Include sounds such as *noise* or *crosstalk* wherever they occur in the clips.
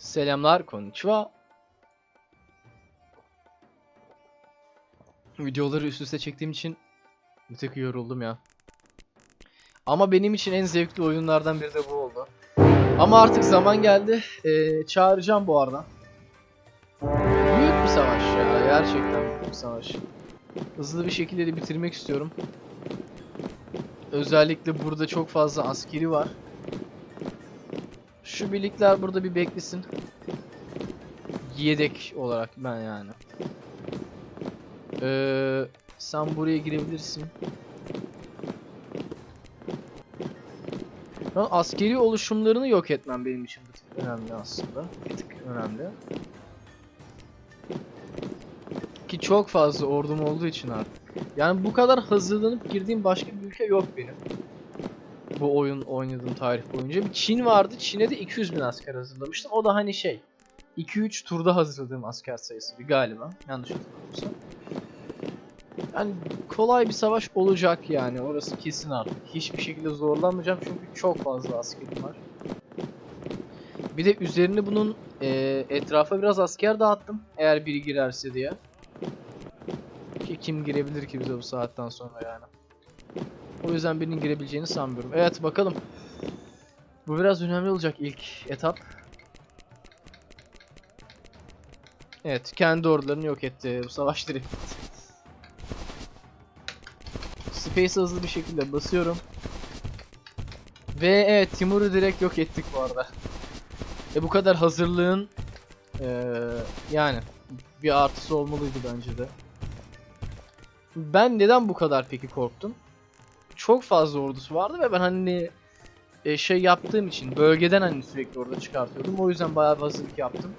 Selamlar, konnichiwa. Videoları üst üste çektiğim için bir tık yoruldum ya. Ama benim için en zevkli oyunlardan biri de bu oldu. Ama artık zaman geldi. Ee, çağıracağım bu arada. Büyük bir savaş ya. Gerçekten büyük bir savaş. Hızlı bir şekilde de bitirmek istiyorum. Özellikle burada çok fazla askeri var. Şu birlikler burada bir beklesin. Yedek olarak ben yani. Ee, sen buraya girebilirsin. An askeri oluşumlarını yok etmem benim için bir tık önemli aslında. Bir tık önemli. Ki çok fazla ordum olduğu için artık. Yani bu kadar hazırlanıp girdiğim başka bir ülke yok benim. Bu oyun oynadığım tarih boyunca. Bir Çin vardı. Çin'e de 200 bin asker hazırlamıştım. O da hani şey 2-3 turda hazırladığım asker sayısı bir galiba. Yanlış hatırlamıyorsam. Yani kolay bir savaş olacak yani. Orası kesin artık. Hiçbir şekilde zorlanmayacağım çünkü çok fazla askerim var. Bir de üzerine bunun e, etrafa biraz asker dağıttım. Eğer biri girerse diye. Ki kim girebilir ki bize bu saatten sonra yani. O yüzden birinin girebileceğini sanmıyorum. Evet bakalım. Bu biraz önemli olacak ilk etap. Evet kendi ordularını yok etti. Bu savaş direkt. Space hızlı bir şekilde basıyorum. Ve evet Timur'u direkt yok ettik bu arada. E bu kadar hazırlığın eee, yani bir artısı olmalıydı bence de. Ben neden bu kadar peki korktum? Çok fazla ordusu vardı ve ben hani e, şey yaptığım için bölgeden hani sürekli orada çıkartıyordum. O yüzden bayağı bir hazırlık yaptım.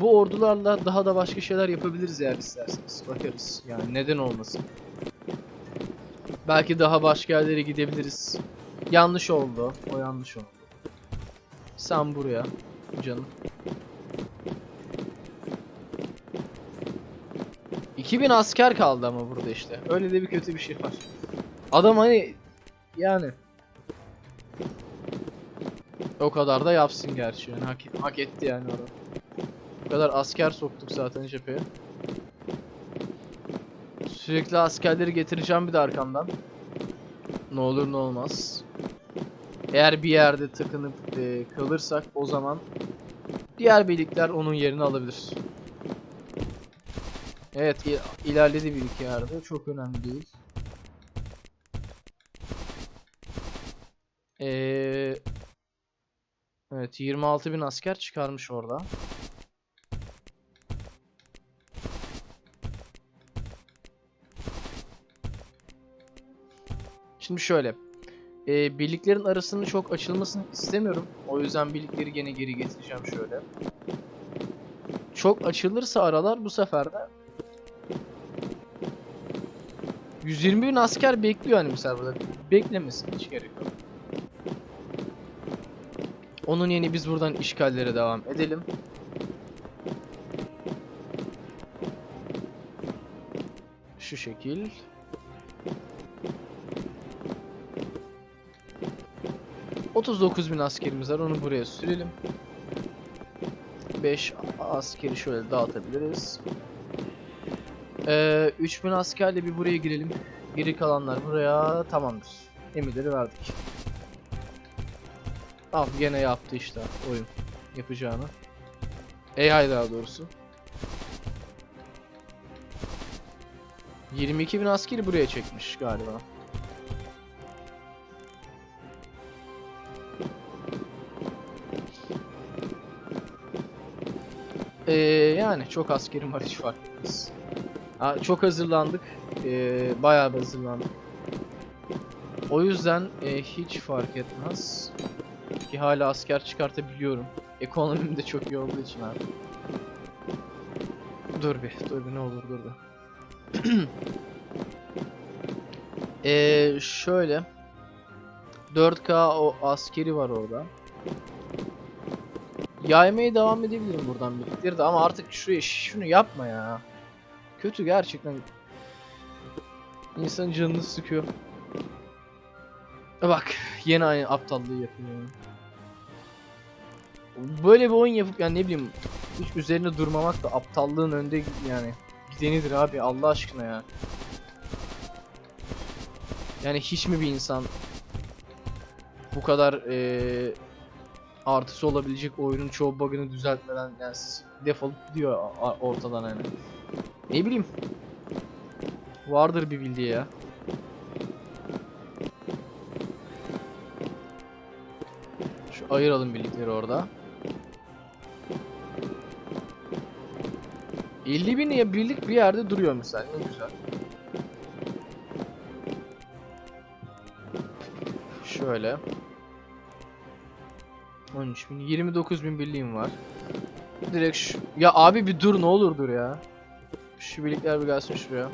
Bu ordularla daha da başka şeyler yapabiliriz eğer isterseniz. Bakarız. Yani neden olmasın. Belki daha başka yerlere gidebiliriz. Yanlış oldu. O yanlış oldu. Sen buraya canım. 2000 asker kaldı ama burada işte. Öyle de bir kötü bir şey var. Adam hani yani o kadar da yapsın gerçi yani hak, hak etti yani adam. Bu kadar asker soktuk zaten cepheye. Sürekli askerleri getireceğim bir de arkamdan. Ne olur ne olmaz. Eğer bir yerde tıkınıp e, kalırsak o zaman diğer birlikler onun yerini alabilir. Evet il- ilerledi bir iki yerde. Çok önemli değil. Evet 26 bin asker çıkarmış orada. Şimdi şöyle. Ee, birliklerin arasının çok açılmasını istemiyorum. O yüzden birlikleri gene geri getireceğim şöyle. Çok açılırsa aralar bu sefer de 120 bin asker bekliyor hani mesela burada. Beklemesin hiç gerek yok. Onun yeni biz buradan işgallere devam edelim. Şu şekil. ...39 bin askerimiz var. Onu buraya sürelim. 5 askeri şöyle dağıtabiliriz. Ee, 3000 askerle bir buraya girelim. Geri kalanlar buraya tamamdır. Emirleri verdik. Al gene yaptı işte oyun yapacağını. AI daha doğrusu. 22.000 askeri buraya çekmiş galiba. Ee, yani çok askerim var hiç fark etmez. Ha, çok hazırlandık. Ee, bayağı hazırlandık. O yüzden e, hiç fark etmez. Ki hala asker çıkartabiliyorum. Ekonomim de çok iyi olduğu için abi. Dur bir, dur bir ne olur dur bir. *clears throat* Eee şöyle 4K o askeri var orada. Yaymaya devam edebilirim buradan birlikleri de ama artık şuraya şunu yapma ya. Kötü gerçekten. İnsanın canını sıkıyor. Bak yine aynı aptallığı yapıyor. Böyle bir oyun yapıp yani ne bileyim hiç üzerine durmamak da aptallığın önde yani gidenidir abi Allah aşkına ya. Yani hiç mi bir insan bu kadar eee artısı olabilecek oyunun çoğu bug'ını düzeltmeden yani defolup gidiyor ortadan yani. Ne bileyim. Vardır bir bildiği ya. Şu ayıralım birlikleri orada. 50 bin ya birlik bir yerde duruyor mesela. Ne güzel. Şöyle. 13 bin, 29 bin birliğim var. Direkt şu... Ya abi bir dur ne olur dur ya. Şu birlikler bir gelsin şuraya.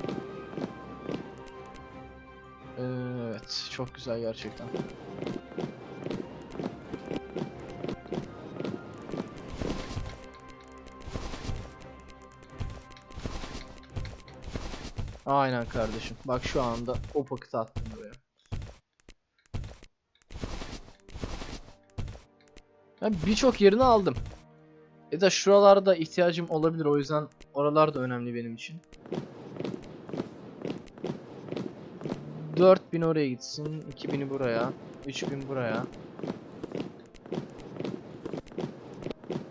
Evet, çok güzel gerçekten. Aynen kardeşim. Bak şu anda o paketi attım buraya. Ben birçok yerini aldım. Ya da şuralarda ihtiyacım olabilir o yüzden oralar da önemli benim için. 4000 oraya gitsin, 2000'i buraya, 3000 buraya.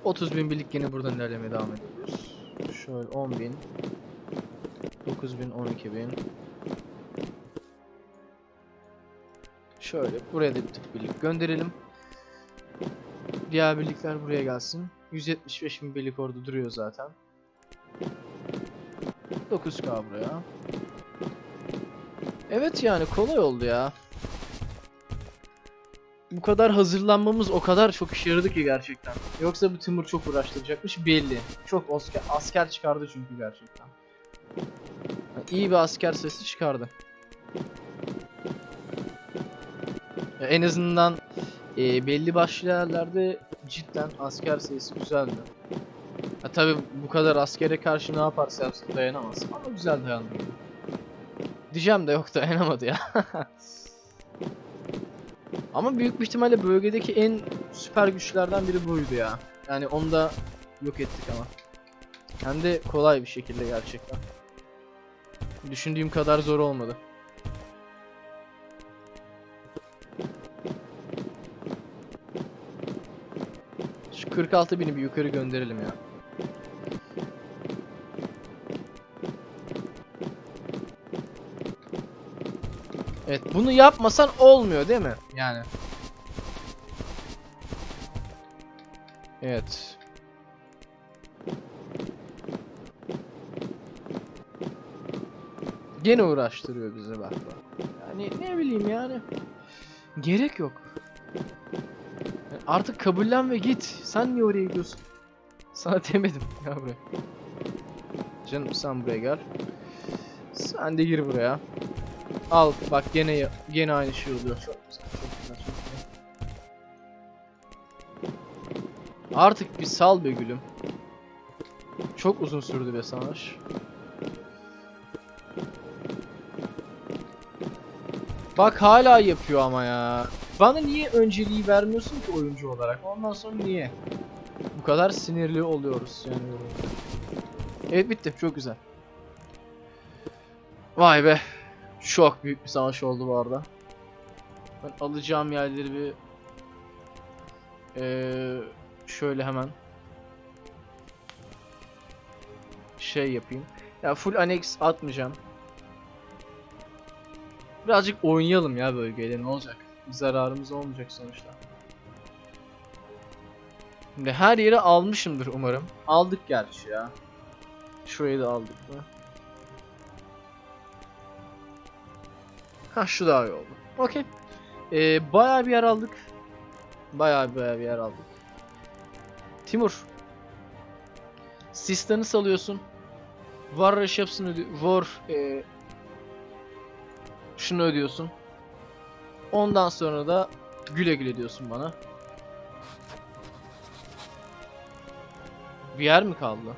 30.000 birlik yine buradan ilerlemeye devam ediyoruz. Şöyle 10.000 9000 12000 Şöyle buraya da bir birlik gönderelim. Diğer birlikler buraya gelsin. 175 bin birlik orada duruyor zaten. 9k buraya. Evet yani kolay oldu ya. Bu kadar hazırlanmamız o kadar çok işe yaradı ki gerçekten. Yoksa bu Timur çok uğraştıracakmış belli. Çok asker, asker çıkardı çünkü gerçekten. İyi bir asker sesi çıkardı. En azından e, belli başlı yerlerde cidden asker sayısı güzeldi. Ha tabi bu kadar askere karşı ne yaparsa yapsın dayanamaz. Ama güzel dayandırdı. Diyeceğim de yok dayanamadı ya. *laughs* Ama büyük bir ihtimalle bölgedeki en süper güçlerden biri buydu ya. Yani onu da yok ettik ama. Hem de kolay bir şekilde gerçekten. Düşündüğüm kadar zor olmadı. Şu 46 bini bir yukarı gönderelim ya. Evet bunu yapmasan olmuyor değil mi? Yani. Evet. Gene uğraştırıyor bizi bak. Yani ne bileyim yani. Gerek yok. Artık kabullen ve git. Sen niye oraya gidiyorsun? Sana *laughs* demedim. Gel buraya. Canım sen buraya gel. Sen de gir buraya. Al bak gene ya- gene aynı şey oluyor. Çok güzel, çok güzel, çok güzel. Artık bir sal be gülüm. Çok uzun sürdü be savaş. Bak hala yapıyor ama ya. Bana niye önceliği vermiyorsun ki oyuncu olarak? Ondan sonra niye? Bu kadar sinirli oluyoruz yani. Evet bitti. Çok güzel. Vay be. Çok büyük bir savaş oldu bu arada. Ben alacağım yerleri bir Eee şöyle hemen şey yapayım. Ya full annex atmayacağım. Birazcık oynayalım ya bölgeyle ne olacak? Bir zararımız olmayacak sonuçta. Şimdi her yeri almışımdır umarım. Aldık gerçi ya. Şurayı da aldık mı? Ha şu daha iyi oldu. Okey. Ee, bayağı bir yer aldık. Bayağı bayağı bir yer aldık. Timur. Sistan'ı salıyorsun. War Reshaps'ını ödü- War ee, şunu ödüyorsun. Ondan sonra da güle güle diyorsun bana. Bir yer mi kaldı?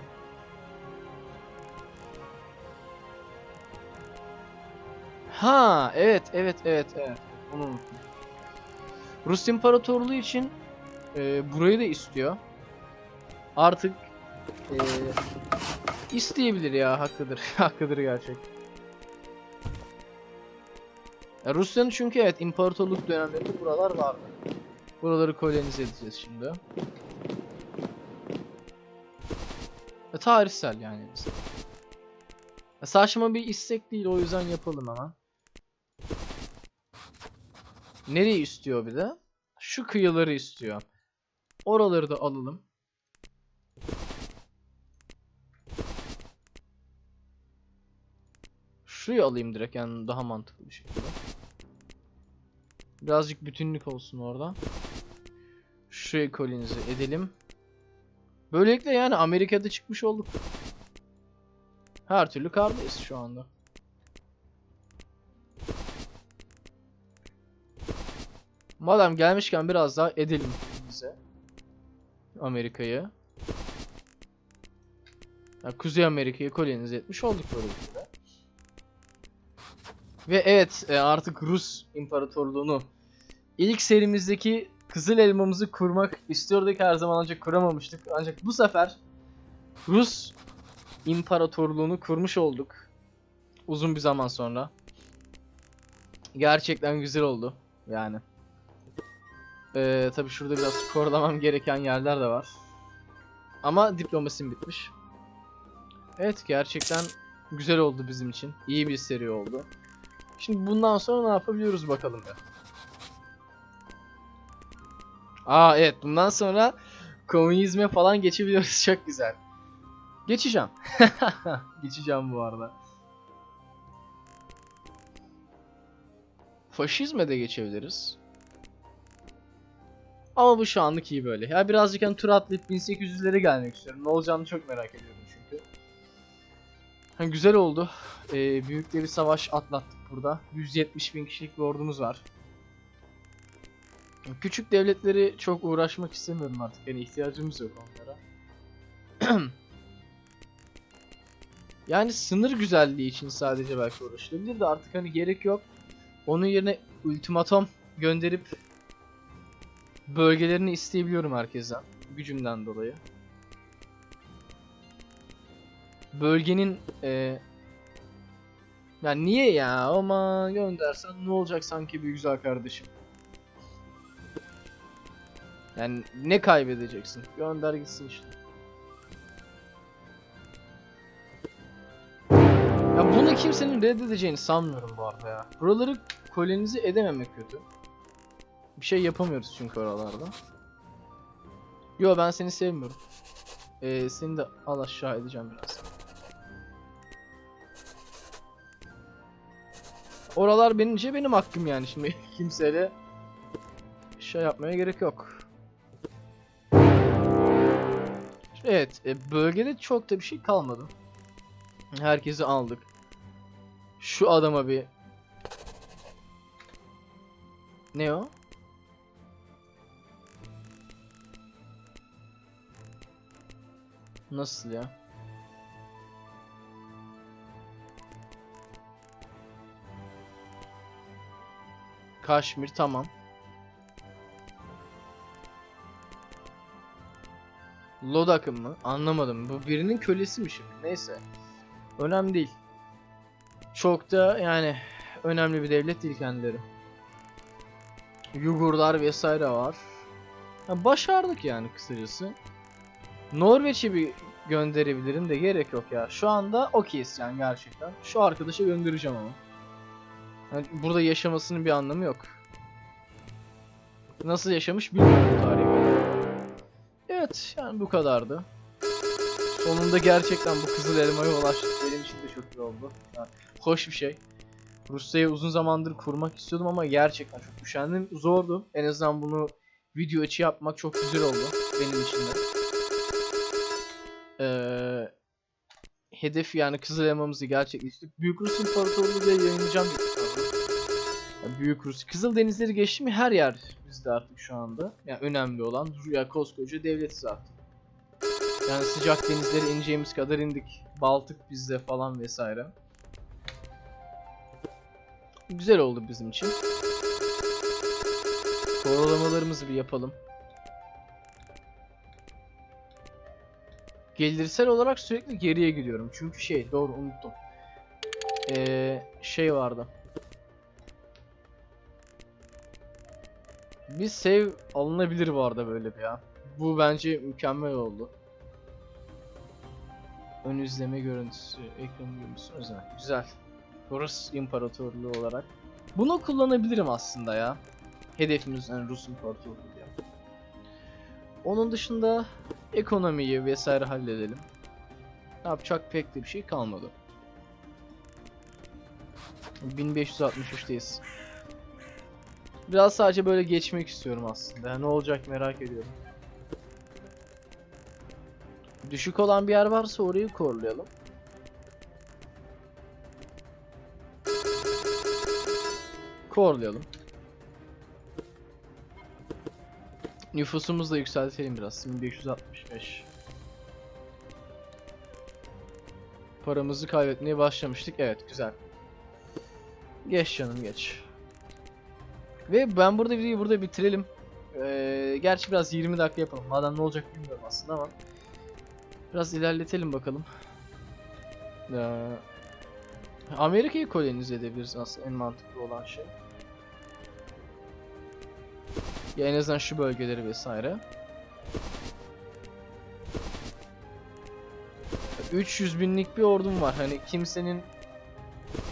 Ha, evet, evet, evet, evet. Onu unuttum. Rus İmparatorluğu için e, burayı da istiyor. Artık e, isteyebilir ya hakkıdır. *laughs* hakkıdır gerçek. Ya Rusya'nın çünkü evet imparatorluk dönemlerinde buralar vardı. Buraları kolonize edeceğiz şimdi. E, tarihsel yani. mesela. Ya saçma bir istek değil o yüzden yapalım hemen. Nereyi istiyor bir de? Şu kıyıları istiyor. Oraları da alalım. Şurayı alayım direkt yani daha mantıklı bir şekilde. Birazcık bütünlük olsun orada. Şurayı kolonize edelim. Böylelikle yani Amerika'da çıkmış olduk. Her türlü kardayız şu anda. Madem gelmişken biraz daha edelim bize. Amerika'yı. Ya Kuzey Amerika'yı kolonize etmiş olduk böylelikle. Ve evet e, artık Rus İmparatorluğunu ilk serimizdeki Kızıl Elmamızı kurmak istiyorduk her zaman ancak kuramamıştık. Ancak bu sefer Rus İmparatorluğunu kurmuş olduk. Uzun bir zaman sonra. Gerçekten güzel oldu yani. Ee, tabii şurada biraz korulamam gereken yerler de var. Ama diplomasim bitmiş. Evet gerçekten güzel oldu bizim için. İyi bir seri oldu. Şimdi bundan sonra ne yapabiliyoruz bakalım ya. Aa evet bundan sonra komünizme falan geçebiliyoruz. *laughs* Çok güzel. Geçeceğim. *laughs* Geçeceğim bu arada. Faşizme de geçebiliriz. Ama bu şu anlık iyi böyle. Ya birazcık hani tur atlayıp 1800'lere gelmek istiyorum. Ne olacağını çok merak ediyorum çünkü. Ha, güzel oldu. Ee, büyük bir savaş atlattık burada. 170 bin kişilik bir ordumuz var. Küçük devletleri çok uğraşmak istemiyorum artık. Yani ihtiyacımız yok onlara. *clears throat* yani sınır güzelliği için sadece belki uğraşılabilir de artık hani gerek yok. Onun yerine ultimatom gönderip bölgelerini isteyebiliyorum herkesten. Gücümden dolayı. Bölgenin e, ya niye ya ama göndersen ne olacak sanki bir güzel kardeşim. Yani ne kaybedeceksin? Gönder gitsin işte. Ya bunu kimsenin reddedeceğini sanmıyorum bu arada ya. Buraları kolonize edememek kötü. Bir şey yapamıyoruz çünkü oralarda. Yo ben seni sevmiyorum. Ee, seni de al aşağı edeceğim biraz. Oralar benince benim hakkım yani şimdi *laughs* kimseyle şey yapmaya gerek yok. Evet, e, bölgede çok da bir şey kalmadı. Herkesi aldık. Şu adama bir Ne o? Nasıl ya? Kaşmir tamam. Lodak'ın mı? Anlamadım. Bu birinin kölesi mi şimdi? Neyse. Önemli değil. Çok da yani önemli bir devlet değil kendileri. Yugurlar vesaire var. Ya başardık yani kısacası. Norveç'e bir gönderebilirim de gerek yok ya. Şu anda okeyiz yani gerçekten. Şu arkadaşa göndereceğim ama. Yani burada yaşamasının bir anlamı yok. Nasıl yaşamış bilmiyorum tarihi. Evet yani bu kadardı. Sonunda gerçekten bu kızıl elmaya ulaştık. Benim için de çok iyi oldu. Yani hoş bir şey. Rusya'yı uzun zamandır kurmak istiyordum ama gerçekten çok üşendim. Zordu. En azından bunu video içi yapmak çok güzel oldu benim için de. Ee, hedef yani Kızıl Elmamızı gerçekleştirdik. Büyük Rus İmparatorluğu diye yayınlayacağım. Yani Büyük Rusya. Kızıldenizleri geçti mi her yer bizde artık şu anda. Yani önemli olan ya koskoca devletiz artık. Yani sıcak denizlere ineceğimiz kadar indik. Baltık bizde falan vesaire. Güzel oldu bizim için. Korolamalarımızı bir yapalım. Gelirsel olarak sürekli geriye gidiyorum. Çünkü şey doğru unuttum. Ee, şey vardı. Bir save alınabilir bu arada böyle bir ya. Bu bence mükemmel oldu. Ön izleme görüntüsü, ekran görüntüsü özel. Güzel. Rus İmparatorluğu olarak. Bunu kullanabilirim aslında ya. Hedefimiz yani Rus İmparatorluğu diye. Onun dışında ekonomiyi vesaire halledelim. Yapacak pek de bir şey kalmadı. 1563'teyiz. Biraz sadece böyle geçmek istiyorum aslında. Ne olacak merak ediyorum. Düşük olan bir yer varsa orayı korlayalım. Korlayalım. Nüfusumuzu da yükseltelim biraz. 1565. Paramızı kaybetmeye başlamıştık. Evet güzel. Geç canım geç. Ve ben burada videoyu burada bitirelim. Ee, gerçi biraz 20 dakika yapalım. Madem ne olacak bilmiyorum aslında ama. Biraz ilerletelim bakalım. Ee, Amerika'yı kolonize edebiliriz aslında en mantıklı olan şey. Ya en azından şu bölgeleri vesaire. 300 binlik bir ordum var. Hani kimsenin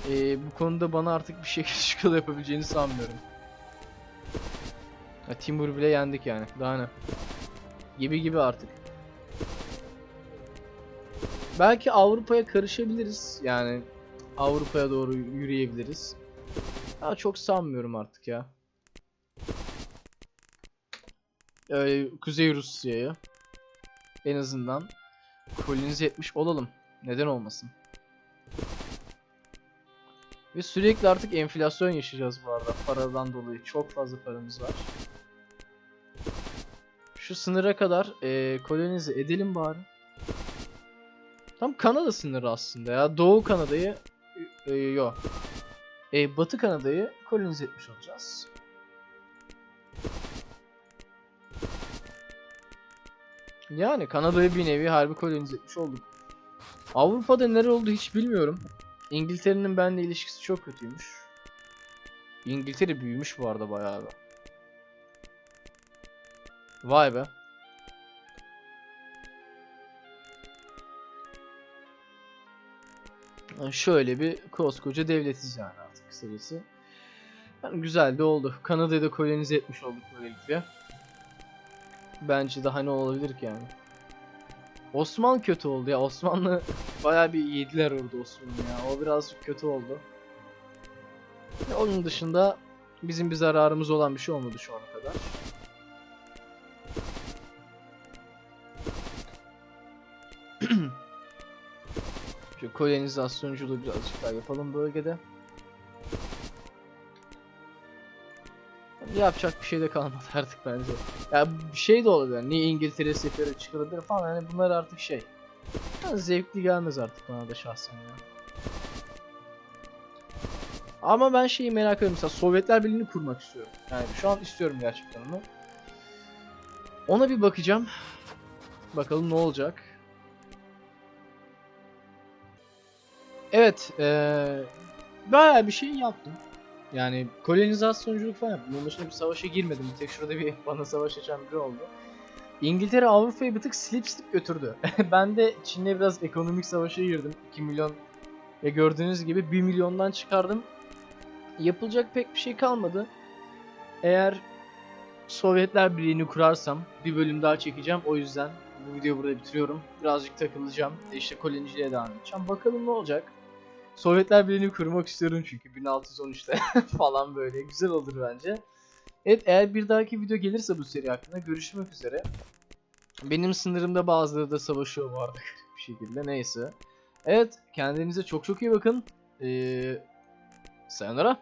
eee, bu konuda bana artık bir şekilde *laughs* şıkıl yapabileceğini sanmıyorum. Ya, Timur bile yendik yani. Daha ne? Gibi gibi artık. Belki Avrupa'ya karışabiliriz. Yani Avrupa'ya doğru yürüyebiliriz. Ama çok sanmıyorum artık ya. Ee, Kuzey Rusya'ya en azından kolonize etmiş olalım. Neden olmasın? Ve sürekli artık enflasyon yaşayacağız bu arada paradan dolayı. Çok fazla paramız var. Şu sınıra kadar eee, kolonize edelim bari. Tam Kanada sınırı aslında ya. Doğu Kanada'yı e, yok. E, Batı Kanada'yı kolonize etmiş olacağız. Yani Kanada'yı bir nevi harbi kolonize etmiş olduk. Avrupa'da nere oldu hiç bilmiyorum. İngiltere'nin benimle ilişkisi çok kötüymüş. İngiltere büyümüş bu arada bayağı. Vay be. Şöyle bir koskoca devletiz yani artık kısacası. Yani güzel de oldu. Kanada'yı da kolonize etmiş olduk böylelikle. Bence daha ne olabilir ki yani. Osman kötü oldu ya. Osmanlı *laughs* bayağı bir yediler orada Osmanlı ya. O birazcık kötü oldu. Onun dışında bizim bir zararımız olan bir şey olmadı şu ana kadar. Kolonizasyonculuğu birazcık daha yapalım bölgede. Yapacak bir şey de kalmadı *laughs* artık bence. Ya bir şey de olabilir. Niye İngiltere seferi çıkarılır falan yani bunlar artık şey. Ya zevkli gelmez artık bana da şahsen ya. Ama ben şeyi merak ediyorum mesela Sovyetler Birliği'ni kurmak istiyorum. Yani şu an istiyorum gerçekten onu. Ona bir bakacağım. Bakalım ne olacak. Evet, eee bayağı bir şey yaptım. Yani kolonizasyonculuk falan yaptım. Onun dışında bir savaşa girmedim. Bir tek şurada bir *laughs* bana savaş açan biri oldu. İngiltere Avrupa'yı bir tık slip slip götürdü. *laughs* ben de Çin'le biraz ekonomik savaşa girdim. 2 milyon ve gördüğünüz gibi 1 milyondan çıkardım. Yapılacak pek bir şey kalmadı. Eğer Sovyetler Birliği'ni kurarsam bir bölüm daha çekeceğim. O yüzden bu videoyu burada bitiriyorum. Birazcık takılacağım. İşte koloniciliğe devam edeceğim. Bakalım ne olacak. Sovyetler Birliği'ni kurmak istiyorum çünkü 1613'te *laughs* falan böyle. Güzel olur bence. Evet eğer bir dahaki video gelirse bu seri hakkında görüşmek üzere. Benim sınırımda bazıları da savaşıyor bu arada bir şekilde. Neyse. Evet kendinize çok çok iyi bakın. Ee, sayonara.